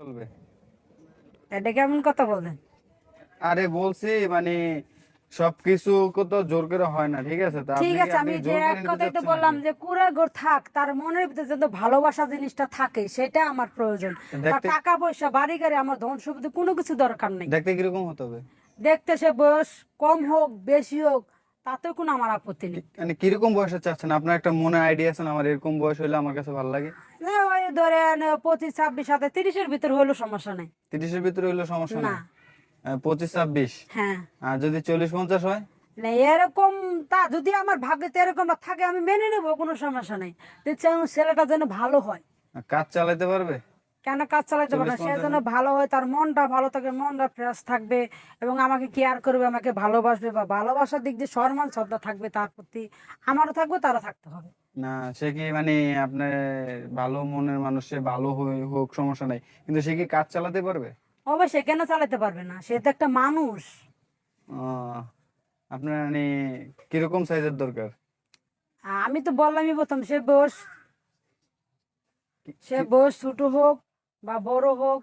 চলবে। এটা কেমন কথা বলেন? আরে বলছি মানে সবকিছু তো জোর করে হয় না ঠিক আছে? ঠিক আছে আমি যে এক কথাই তো বললাম যে কুড়ে গোর থাক তার মনের ভিতরে যেন ভালোবাসা জিনিসটা থাকে সেটা আমার প্রয়োজন। তার টাকা পয়সা বাড়ি গাড়ি আমার ধন সম্পত্তি কোনো কিছু দরকার নেই। দেখতে কীরকম হতে হবে? দেখতে সে বয়স কম হোক বেশি হোক তাতে কোনো আমার আপত্তি নেই। মানে কীরকম বয়সে চাচ্ছেন? আপনার একটা মনে আইডিয়া আছে আমার এরকম বয়স হলে আমার কাছে ভালো লাগে। ধরেন পঁচিশ ছাব্বিশ সাথে তিরিশের ভিতর হলেও সমস্যা নেই। তিরিশের ভিতরে হইলে সমস্যা না। পঁচিশ ছাব্বিশ? হ্যাঁ। আর যদি চল্লিশ পঞ্চাশ হয়? না এরকম তা যদি আমার ভাগ্যতে এরকম থাকে আমি মেনে নেব কোনো সমস্যা নেই। ছেলেটা যেন ভালো হয়। কাজ চালাতে পারবে? কেন কাজ চালাতে পারে না? সে যেন ভালো হয় তার মনটা ভালো থাকে মনটা ফ্রেশ থাকবে এবং আমাকে কেয়ার করবে আমাকে ভালোবাসবে বা ভালোবাসার দিক দিয়ে সম্মান শ্রদ্ধা থাকবে তার প্রতি আমারও থাকবে তারও থাকতে হবে। না সে কি মানে আপনার ভালো মনের মানুষ সে ভালো হোক সমস্যা নাই। কিন্তু সে কি কাজ চালাতে পারবে? অবশ্যই কেন চালাতে পারবে না? সে তো একটা মানুষ। আপনার মানে কীরকম সাইজের দরকার? আমি তো বললামই প্রথম সে বয়স সে বয়স ছোট হোক বা বড় হোক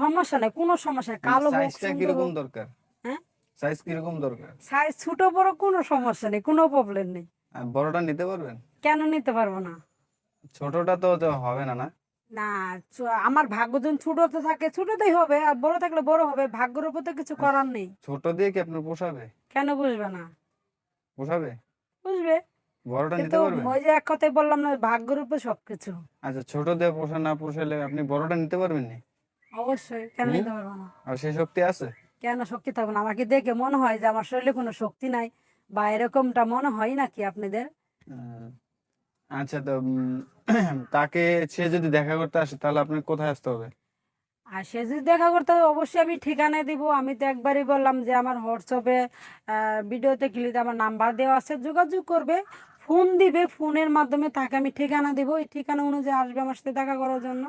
সমস্যা নাই কোনো সমস্যা নেই। কালো হোক সাইজটা কীরকম দরকার? হ্যাঁ? সাইজ কীরকম দরকার? সাইজ ছোট বড় কোনো সমস্যা নেই কোনো প্রবলেম নেই। বড়টা নিতে পারবেন? কেন নিতে পারব না? ছোটটা তো তো হবে না না? না আমার ভাগ্য যখন ছোটতে থাকে ছোটতেই হবে আর বড় থাকলে বড় হবে ভাগ্যের উপর তো কিছু করার নেই। ছোট দিয়ে কি আপনার পোষাবে? কেন বুঝবে না? পোষাবে? বুঝবে বড়টা নিতে পারবেন? ওই যে এক কথাই বললাম না ভাগ্যের উপর সবকিছু। আচ্ছা ছোট দিয়ে পোষা না পোষালে আপনি বড়টা নিতে পারবেন নি অবশ্যই কেন নিতে পারব না? আর সেই শক্তি আছে? কেন শক্তি থাকবে না? আমাকে দেখে মনে হয় যে আমার শরীরে কোনো শক্তি নাই। বা এরকমটা মনে হয় নাকি আপনাদের? আচ্ছা তো তাকে সে যদি দেখা করতে আসে তাহলে আপনার কোথায় আসতে হবে? আর সে যদি দেখা করতে হবে অবশ্যই আমি ঠিকানা দিব। আমি তো একবারই বললাম যে আমার হোয়াটসঅ্যাপে ভিডিওতে ক্লিক আমার নাম্বার দেওয়া আছে যোগাযোগ করবে। ফোন দিবে ফোনের মাধ্যমে তাকে আমি ঠিকানা দিব। এই ঠিকানা অনুযায়ী আসবে আমার সাথে দেখা করার জন্য।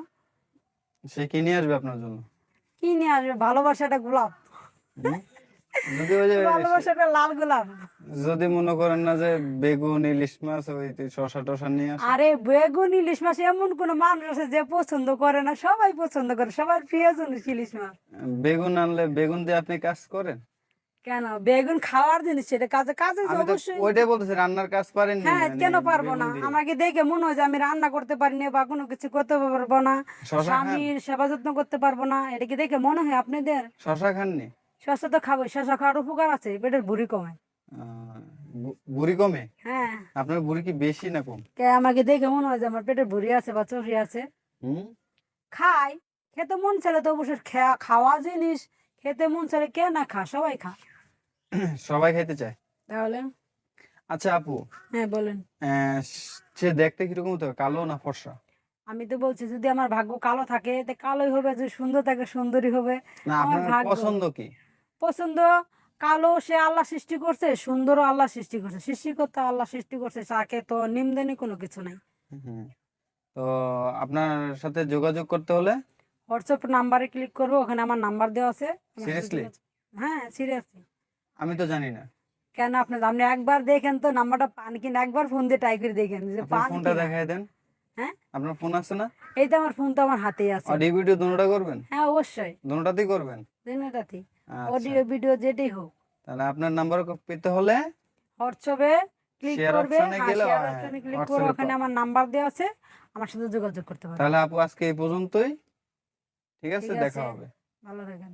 সে কি নিয়ে আসবে আপনার জন্য? কি নিয়ে আসবে ভালোবাসাটা গোলাপ? যদি ওই যে ভালোবাসাটা লাল গোলাপ। যদি মনে করেন না যে বেগুন ইলিশ মাছ ওই শশা টশা নিয়ে আসে। আরে বেগুন ইলিশ মাছ এমন কোন মানুষ আছে যে পছন্দ করে না সবাই পছন্দ করে সবার প্রিয় জিনিস ইলিশ মাছ। বেগুন আনলে বেগুন দিয়ে আপনি কাজ করেন? কেন? বেগুন খাওয়ার জিনিস সেটা কাজে কাজে অবশ্যই। ওইটাই বলতেছি রান্নার কাজ পারেন হ্যাঁ কেন পারব না? আমাকে দেখে মনে হয় যে আমি রান্না করতে পারি না বা কোনো কিছু করতে পারব না। স্বামীর সেবা যত্ন করতে পারব না এটা কি দেখে মনে হয় আপনাদের? শশা খাননি? তো খাব খাওয়ার উপকার আছে পেটের ভুড়ি বুড়ি কমে? হ্যাঁ। আপনার বুড়ি কি বেশি না কম? কে আমাকে দেখে মনে হয় যে আমার পেটের ভুড়ি আছে বা চর্বি আছে। হুম? খাই খেতে মন তো খাওয়া জিনিস খেতে মন কে না খা সবাই খা। সবাই খাইতে চায়? তাহলে? আচ্ছা আপু। হ্যাঁ বলেন। সে দেখতে কীরকম হতে হবে কালো না ফর্সা? আমি তো বলছি যদি আমার ভাগ্য কালো থাকে তো কালোই হবে যদি সুন্দর থাকে সুন্দরী হবে। না আপনার। পছন্দ কি? পছন্দ? কালো সে আল্লাহ সৃষ্টি করছে সুন্দরও আল্লাহ সৃষ্টি করছে। সৃষ্টি করতে আল্লাহ সৃষ্টি করছে তাকে তো নিমদানি কোনো কিছু নাই। তো আপনার সাথে যোগাযোগ করতে হলে? হোয়াটসঅ্যাপ নাম্বারে ক্লিক করব ওখানে আমার নাম্বার দেওয়া আছে? যোগাযোগ- হ্যাঁ সিরিয়াসলি আমি তো জানি না। কেন আপনি আপনি একবার দেখেন তো নাম্বারটা পান কিনা একবার ফোন দিয়ে ট্রাই করে দেখেন। যে পান ফোনটা। দেখাই দেন। হ্যাঁ? আপনার ফোন আছে না? এই তো আমার ফোন তো আমার হাতেই আছে। অডিও ভিডিও দুটোটা করবেন? হ্যাঁ অবশ্যই। দুটোটাতেই করবেন? দিনটাতে আচ্ছা। অডিও ভিডিও যেটাই হোক। তাহলে আপনার নাম্বার পেতে হলে হোয়াটসঅ্যাপে ক্লিক করবে। এ হ্যাঁ অপশনে ক্লিক করবে। ওখানে আমার নাম্বার দেওয়া আছে। আমার সাথে যোগাযোগ করতে পারবে তাহলে আপু আজকে এই পর্যন্তই। ঠিক আছে দেখা হবে। ভালো থাকেন।